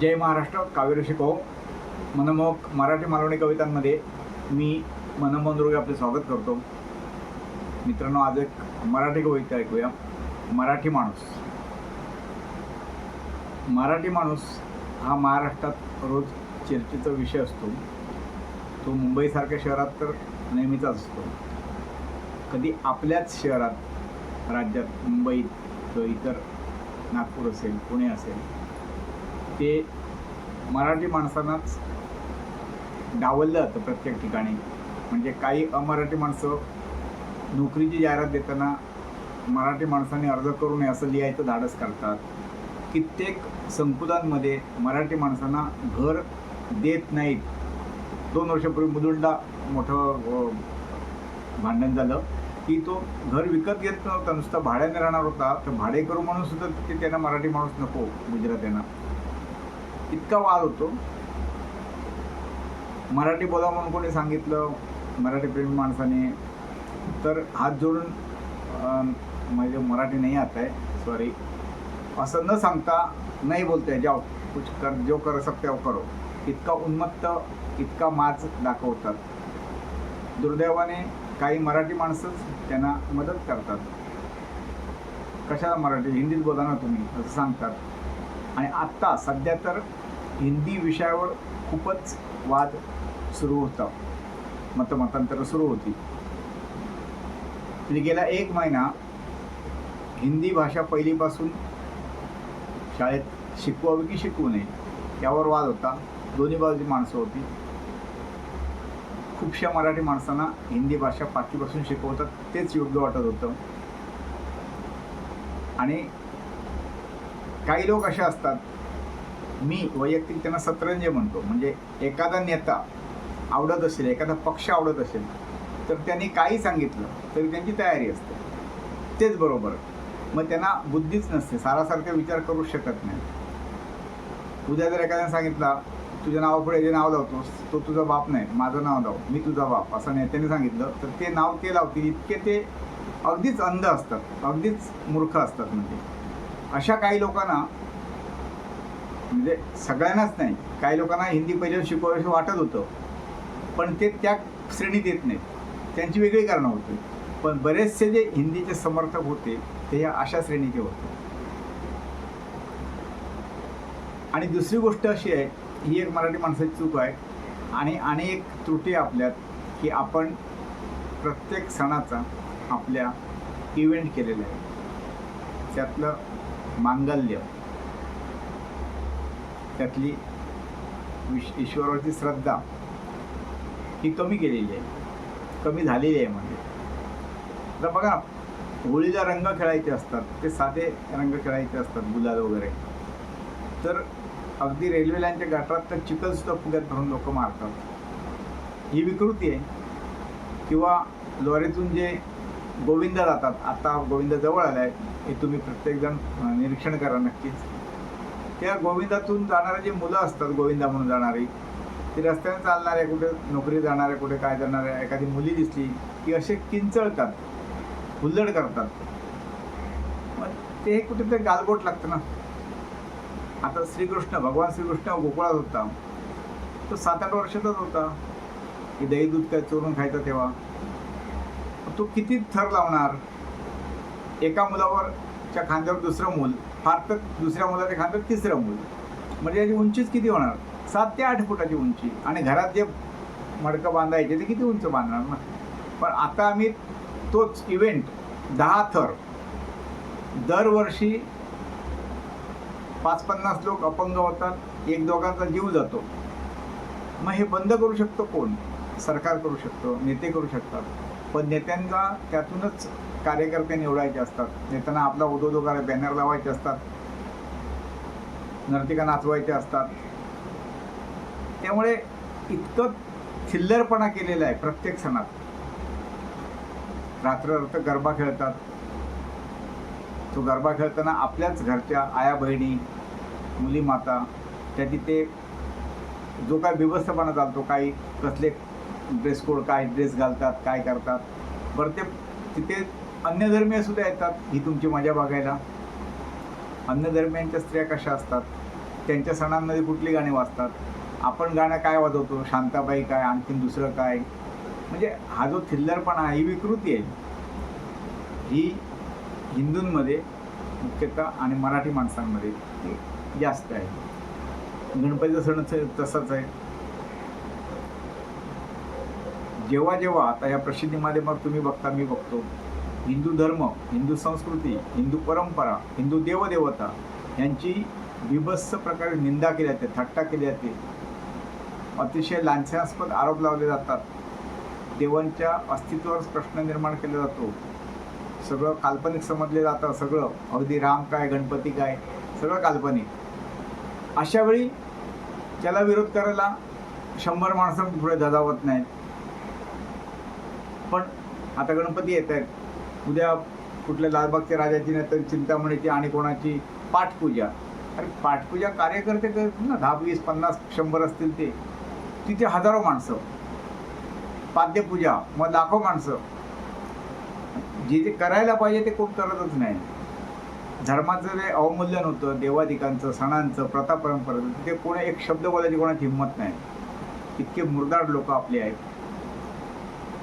जय महाराष्ट्र काव्य शिको मनमोहक मराठी मालवणी कवितांमध्ये मी मनमोहन दुर्गे आपले स्वागत करतो. मित्रांनो आज एक मराठी कविता ऐकूया. मराठी माणूस. मराठी माणूस हा महाराष्ट्रात रोज चर्चेचा विषय असतो. तो मुंबईसारख्या शहरात तर नेहमीचाच असतो. कधी आपल्याच शहरात राज्यात मुंबईत किंवा इतर नागपूर असेल पुणे असेल ते मराठी माणसांनाच डावललं जातं प्रत्येक ठिकाणी. म्हणजे काही अमराठी माणसं नोकरीची जाहिरात देताना मराठी माणसाने अर्ज करू नये असं लिहायचं धाडस करतात. कित्येक संकुलांमध्ये मराठी माणसांना घर देत नाहीत. दोन वर्षापूर्वी मुलुंडला मोठं भांडण झालं. की तो घर विकत घेत नव्हता नुसता भाड्याने राहणार होता. तर भाडेकरू म्हणून सुद्धा ते त्यांना मराठी माणूस नको गुजरात्यांना. इतका वाद होतो. मराठी बोला म्हणून कोणी सांगितलं मराठी प्रेमी माणसाने. तर हात जोडून म्हणजे मराठी नाही आता आहे सॉरी असं न सांगता नाही बोलते जाओ कुछ कर जो कर सकते हो करो. इतका उन्मत्त इतका माज दाखवतात. दुर्दैवाने काही मराठी माणसंच त्यांना मदत करतात. कशाला मराठी? हिंदीत बोला ना तुम्ही असं सांगतात. आणि आत्ता सध्या तर हिंदी विषयावर खूपच वाद सुरू होता. मतमतांतर सुरू होती. म्हणजे गेला एक महिना हिंदी भाषा पहिलीपासून शाळेत शिकवावी की शिकवू नये यावर वाद होता. दोन्ही बाजूची माणसं होती. खूपशा मराठी माणसांना हिंदी भाषा पाचवीपासून शिकवतात तेच योग्य वाटत होतं. आणि काही लोक असे असतात मी वैयक्तिक त्यांना सतरंजे म्हणतो. म्हणजे एखादा नेता आवडत असेल एखादा पक्ष आवडत असेल तर त्यांनी काही सांगितलं तरी त्यांची तयारी असते. तेच बरोबर. मग त्यांना बुद्धीच नसते. सारासारखा विचार करू शकत नाही. उद्या जर एखाद्याने सांगितला तुझ्या नावापुढे जे नाव लावतोस तो तुझा बाप नाही माझं नाव लाव मी तुझा बाप असं नेत्याने सांगितलं तर ते नाव ते लावतील. इतके ते अगदीच अंध असतात. अगदीच मूर्ख असतात म्हणजे. अशा काही लोकांना म्हणजे सगळ्यांनाच नाही. काही लोकांना हिंदी पहिले शिकवायचं वाटत होतं. पण ते त्या श्रेणीत येत नाहीत. त्यांची वेगळी कारणं होती. पण बरेचसे जे हिंदीचे समर्थक होते ते या अशा श्रेणीचे होते. आणि दुसरी गोष्ट अशी आहे ही एक मराठी माणसाची चूक आहे. आणि आणि एक त्रुटी आपल्यात की आपण प्रत्येक सणाचा आपल्या इव्हेंट केलेला आहे. त्यातलं मांगल्य. त्यातली विश ईश्वरावरची श्रद्धा ही कमी केलेली आहे. कमी झालेली आहे म्हणजे. आता बघा होळीला रंग खेळायचे असतात. ते साधे रंग खेळायचे असतात गुलाल वगैरे. तर अगदी रेल्वे लाईनच्या गटारात तर चिखलसुद्धा फुग्यात भरून लोक मारतात. ही विकृती आहे. किंवा लोरीतून जे गोविंदा जातात आता गोविंदा जवळ आला आहे हे तुम्ही प्रत्येकजण निरीक्षण करा नक्कीच. त्या गोविंदातून जाणारे जे मुलं असतात गोविंदा म्हणून जाणारी ती रस्त्याने चालणारे कुठे नोकरी जाणाऱ्या कुठे काय जाणाऱ्या एखादी मुली दिसली की असे किंचळतात हुल्लड करतात. मग ते कुठेतरी गालबोट लागतं ना. आता श्रीकृष्ण भगवान श्रीकृष्ण गोकुळात होता. तो सात आठ वर्षाचाच होता. की दही दूध काय चोरून खायचा तेव्हा. तो किती थर लावणार? एका मुलावर च्या खांद्यावर दुसरं मूल फार तर दुसऱ्या मुलाच्या खांद्यावर तिसरं मूल. म्हणजे याची उंचीच किती होणार? सात ते आठ फुटाची उंची. आणि घरात जे मडकं बांधायचे ते किती उंच बांधणार ना? पण आता आम्ही तोच इव्हेंट दहा थर. दरवर्षी पाच पन्नास लोक अपंग होतात. एक दोघांचा जीव जातो. मग हे बंद करू शकतो कोण? सरकार करू शकतो नेते करू शकतात. पण नेत्यांचा त्यातूनच कार्यकर्ते निवडायचे असतात. नेत्यांना आपला उदोदोगारे बॅनर लावायचे असतात. नर्तिका नाचवायचे असतात. त्यामुळे इतकं थिल्लरपणा केलेला आहे प्रत्येक सणात. रात्र रात्र गरबा खेळतात. तो गरबा खेळताना आपल्याच घरच्या आया बहिणी मुली माता त्या तिथे जो काय व्यवस्थापना चालतो काही कसले ड्रेस कोड काय ड्रेस घालतात काय करतात. बरं ते तिथे अन्यधर्मीय सुद्धा येतात. ही तुमची मजा बघायला. अन्यधर्मियांच्या स्त्रिया कशा असतात? त्यांच्या सणांमध्ये कुठली गाणी वाजतात? आपण गाणं काय वाजवतो? शांताबाई काय? आणखीन दुसरं काय? म्हणजे हा जो थिल्लरपणा आहे, ही विकृती आहे. ही हिंदूंमध्ये मुख्यतः आणि मराठी माणसांमध्ये जास्त आहे. गणपतीचा सण तसाच आहे. जेव्हा जेव्हा आता या प्रसिद्धीमध्ये मग तुम्ही बघता मी बघतो. हिंदू धर्म हिंदू संस्कृती हिंदू परंपरा हिंदू देवदेवता यांची विभत्स प्रकारे निंदा केली जाते थट्टा केली जाते. अतिशय लांछनास्पद आरोप लावले जातात. देवांच्या अस्तित्वावर प्रश्न निर्माण केला जातो. सगळं काल्पनिक समजले जातं सगळं. अगदी राम काय गणपती काय सगळं काल्पनिक. अशा वेळी त्याला विरोध करायला शंभर माणसं पुढे धजावत नाहीत. पण आता गणपती येत आहेत उद्या कुठल्या लालबागच्या राजाची नाही तर चिंतामणीची आणि कोणाची पाठपूजा. अरे पाठपूजा कार्यकर्ते करतील ना दहा वीस पन्नास शंभर असतील ते. तिथे हजारो माणसं. पाद्यपूजा मग लाखो माणसं. जे जे करायला पाहिजे ते कोण करतच नाही. धर्माचं जे अवमूल्यन होतं देवादिकांचं सणांचं प्रथा परंपरेचं तिथे कोणी एक शब्द बोलायची कोणाची हिंमत नाही. इतके मुरदाड लोक आपले आहेत.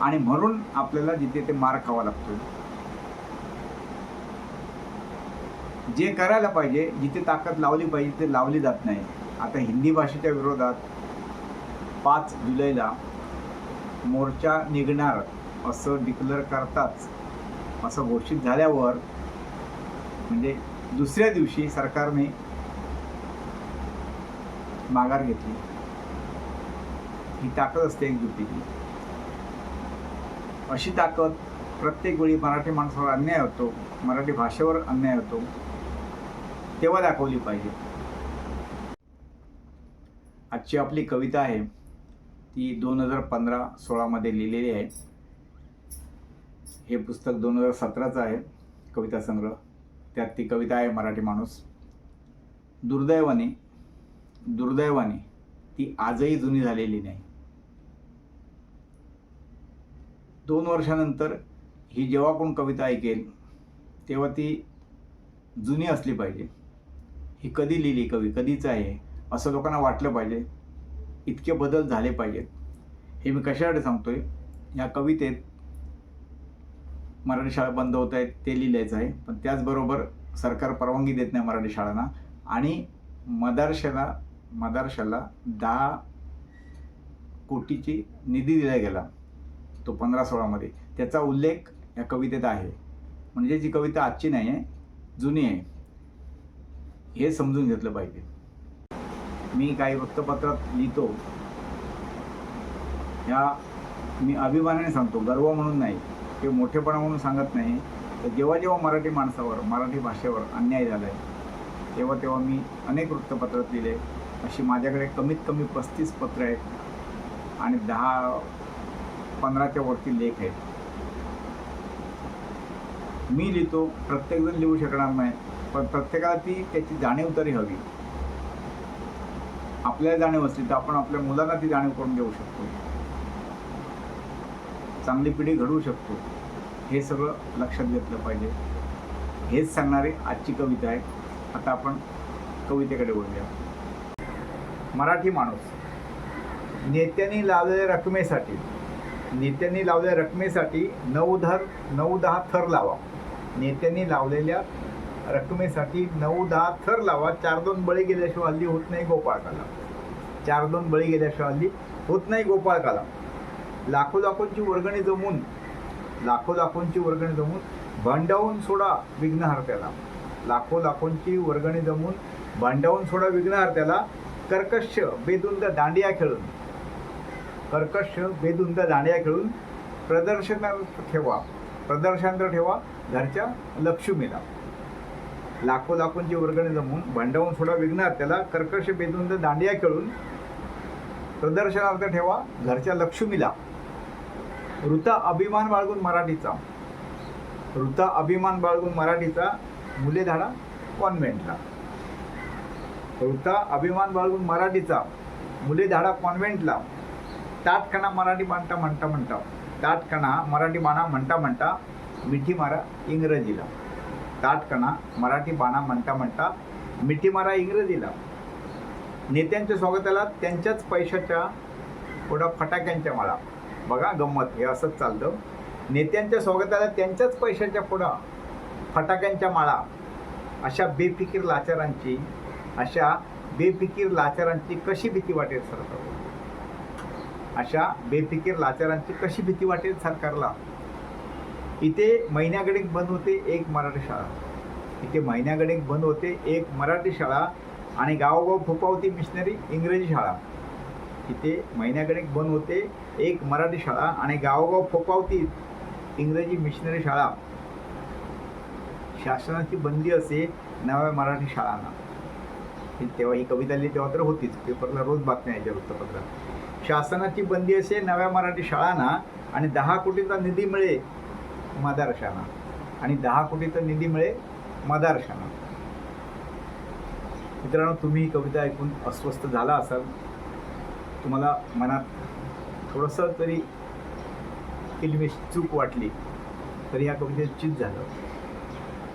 आणि म्हणून आपल्याला जिथे ते मार खावा लागतो जे करायला पाहिजे जिथे ताकद लावली पाहिजे ते लावली जात नाही. आता हिंदी भाषेच्या विरोधात पाच जुलैला मोर्चा निघणार असं डिक्लेअर करताच असं घोषित झाल्यावर म्हणजे दुसऱ्या दिवशी सरकारने माघार घेतली. ही ताकद असते एकजुटीची अशी ताकद प्रत्येक वेळी मराठी माणसावर अन्याय होतो मराठी भाषेवर अन्याय होतो. तेव्हा दाखवली पाहिजे. आजची आपली कविता आहे. ती दोन हजार पंधरा सोळामध्ये लिहिलेली आहे. हे पुस्तक दोन हजार सतराचं आहे कविता संग्रह. त्यात ती कविता आहे मराठी माणूस. दुर्दैवाने दुर्दैवाने ती आजही जुनी झालेली नाही. दोन वर्षानंतर ही जेव्हा कोण कविता ऐकेल तेव्हा ती जुनी असली पाहिजे. ही कधी लिहिली कवी? कधीच आहे असं लोकांना वाटलं पाहिजे. इतके बदल झाले पाहिजेत. हे मी कशासाठी सांगतोय? या कवितेत मराठी शाळा बंद होत आहेत ते लिहिल्याचं आहे. पण त्याचबरोबर सरकार परवानगी देत नाही मराठी शाळांना. आणि मदारशाला मदारशाला दहा कोटीची निधी दिला गेला. तो पंधरा सोळामध्ये. त्याचा उल्लेख या कवितेत आहे. म्हणजे जी कविता आजची नाही आहे जुनी आहे. हे समजून घेतलं पाहिजे. मी काही वृत्तपत्रात लिहितो. ह्या मी अभिमानाने सांगतो गर्व म्हणून नाही ते मोठेपणा म्हणून सांगत नाही. तर जेव्हा जेव्हा मराठी माणसावर मराठी भाषेवर अन्याय झाला आहे तेव्हा तेव्हा मी अनेक वृत्तपत्रात लिहिले. अशी माझ्याकडे कमीत कमी पस्तीस पत्र आहेत आणि दहा पंधराच्या वरती लेख आहेत. मी लिहितो प्रत्येकजण लिहू शकणार नाही. पण प्रत्येकाला ती त्याची जाणीव तरी हवी. आपल्याला जाणीव असली तर आपण आपल्या मुलांना ती जाणीव करून देऊ शकतो. चांगली पिढी घडवू शकतो. हे सगळं लक्षात घेतलं पाहिजे. हेच सांगणारी आजची कविता आहे. आता आपण कवितेकडे बोलूया मराठी माणूस. नेत्यांनी लावलेल्या रकमेसाठी नेत्यांनी लावलेल्या रकमेसाठी नऊ धर नऊ दहा थर लावा. नेत्यांनी लावलेल्या रकमेसाठी नऊ दहा थर लावा. चार दोन बळी गेल्याशिवाय हल्ली होत नाही गोपाळ गोपाळकाला. चार दोन बळी गेल्याशिवाय हल्ली होत नाही गोपाळ गोपाळकाला. लाखो लाखोंची वर्गणी जमून लाखो लाखोंची वर्गणी जमून भांडावून सोडा विघ्नहर्त्याला लाखो लाखोंची वर्गणी जमून भांडावून सोडा विघ्नहर्त्याला कर्कश बेदुंद दांडिया खेळून. कर्कश बेदुंद दांडिया खेळून प्रदर्शनात ठेवा. प्रदर्शनात ठेवा. घरच्या लक्ष्मीला. लाखो लाखोंची वर्गणी जमून भांडावून सोडा त्याला कर्कश बेधुंद दांडिया खेळून प्रदर्शनार्थ ठेवा घरच्या लक्ष्मीला. ऋता अभिमान बाळगून मराठीचा. ऋता अभिमान बाळगून मराठीचा मुले धाडा कॉन्व्हेंटला. ऋता अभिमान बाळगून मराठीचा मुले धाडा कॉन्व्हेंटला. ताटकणा मराठी मांडता म्हणता म्हणता. ताटकणा मराठी बाणा म्हणता म्हणता मिठी मारा इंग्रजीला. ताटकणा मराठी बाणा म्हणता म्हणता मिठी मारा इंग्रजीला. नेत्यांच्या स्वागताला त्यांच्याच पैशाच्या थोडा फटाक्यांच्या माळा. बघा गंमत हे असंच चालतं. नेत्यांच्या स्वागताला त्यांच्याच पैशाच्या पुढं फटाक्यांच्या माळा. अशा बेफिकीर लाचारांची अशा बेफिकीर लाचारांची कशी भीती वाटेल सरकार अशा बेफिकीर लाचारांची कशी भीती वाटेल सरकारला? इथे महिन्यागडीक बंद होते एक मराठी शाळा. इथे महिन्यागडीक बंद होते एक मराठी शाळा आणि गावोगाव फुपावती मिशनरी इंग्रजी शाळा. इथे महिन्यागडीक बंद होते एक मराठी शाळा आणि गावोगाव फोपावती इंग्रजी मिशनरी शाळा. शासनाची बंदी असे नव्या मराठी शाळांना. तेव्हा ही कविता लिहिली तेव्हा तर होतीच. पेपरला रोज बातम्या यायच्या वृत्तपत्रात. शासनाची बंदी असे नव्या मराठी शाळांना आणि दहा कोटीचा निधी मिळे मदारशाना. आणि दहा कोटीचा निधी मिळे मदारशाना. मित्रांनो तुम्ही ही कविता ऐकून अस्वस्थ झाला असाल. तुम्हाला मनात थोडंसं तरी किलमेश चूक वाटली तरी या कवितेत चित झालं.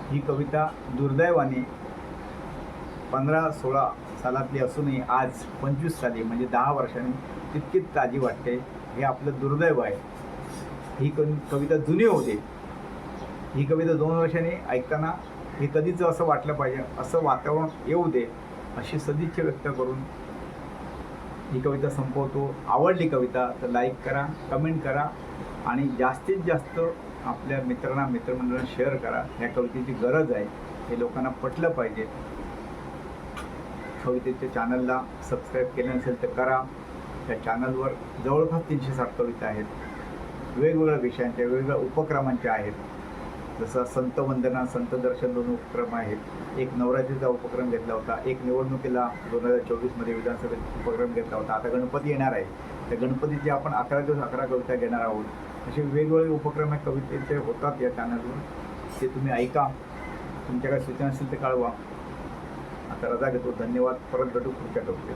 ही कविता दुर्दैवाने पंधरा सोळा सालातली असूनही आज पंचवीस साली म्हणजे दहा वर्षांनी तितकीच ताजी वाटते. हे आपलं दुर्दैव आहे. ही कवि कविता जुनी होते. ही कविता दोन वर्षांनी ऐकताना हे कधीच असं वाटलं पाहिजे असं वातावरण येऊ दे अशी सदिच्छा व्यक्त करून ही कविता संपवतो. आवडली कविता तर लाईक करा कमेंट करा आणि जास्तीत जास्त आपल्या मित्रांना मित्रमंडळांना शेअर करा. ह्या कवितेची गरज आहे. हे लोकांना पटलं पाहिजे. कवितेच्या चॅनलला सबस्क्राईब केलं नसेल तर करा. त्या चॅनलवर जवळपास तीनशे साठ कविता आहेत. वेगवेगळ्या विषयांच्या वेगवेगळ्या उपक्रमांच्या आहेत. जसं संत वंदना संत दर्शन दोन उपक्रम आहेत. एक नवरात्रीचा उपक्रम घेतला होता. एक निवडणुकीला दोन हजार चोवीसमध्ये विधानसभेत उपक्रम घेतला होता. आता गणपती येणार आहे. त्या गणपतीचे आपण अकरा दिवस अकरा कविता घेणार आहोत. असे वेगवेगळे उपक्रम आहे कवितेचे होतात या चॅनलवर ते तुम्ही ऐका. तुमच्याकडे सूचना असतील ते कळवा. आता रजा घेतो. धन्यवाद. परत भेटू पुढच्या कवितेत